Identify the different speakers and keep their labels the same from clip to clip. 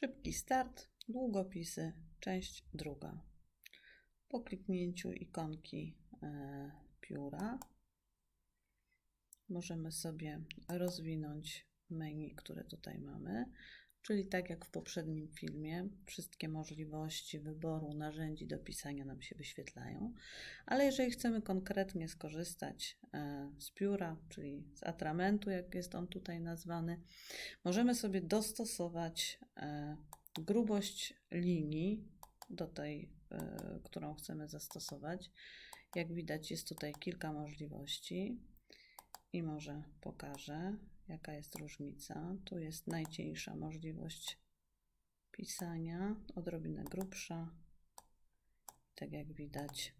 Speaker 1: Szybki start, długopisy, część druga. Po kliknięciu ikonki e, pióra możemy sobie rozwinąć menu, które tutaj mamy. Czyli tak jak w poprzednim filmie, wszystkie możliwości wyboru narzędzi do pisania nam się wyświetlają, ale jeżeli chcemy konkretnie skorzystać e, z pióra, czyli z atramentu, jak jest on tutaj nazwany, możemy sobie dostosować e, grubość linii do tej, e, którą chcemy zastosować. Jak widać, jest tutaj kilka możliwości i może pokażę, jaka jest różnica. Tu jest najcieńsza możliwość pisania, odrobinę grubsza. Tak jak widać,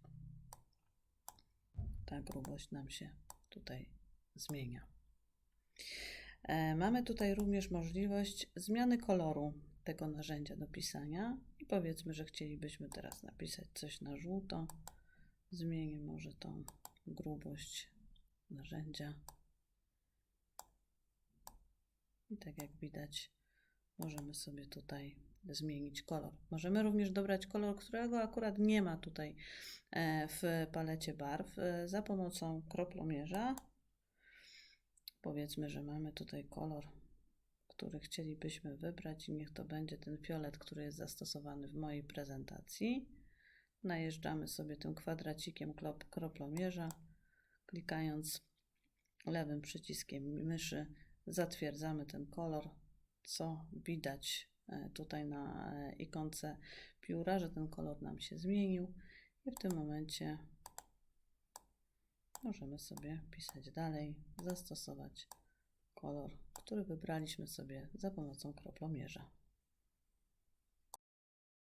Speaker 1: ta grubość nam się tutaj zmienia. E, Mamy tutaj również możliwość zmiany koloru tego narzędzia do pisania i powiedzmy, że chcielibyśmy teraz napisać coś na żółto. Zmienię może tą grubość narzędzia. I tak jak widać, możemy sobie tutaj zmienić kolor. Możemy również dobrać kolor, którego akurat nie ma tutaj e, w palecie barw e, za pomocą kroplomierza. Powiedzmy, że mamy tutaj kolor, który chcielibyśmy wybrać i niech to będzie ten fiolet, który jest zastosowany w mojej prezentacji. Najeżdżamy sobie tym kwadracikiem kroplomierza, klikając lewym przyciskiem myszy zatwierdzamy ten kolor, co widać e, tutaj na e, ikonce pióra, że ten kolor nam się zmienił i w tym momencie możemy sobie pisać dalej, zastosować kolor, który wybraliśmy sobie za pomocą kroplomierza.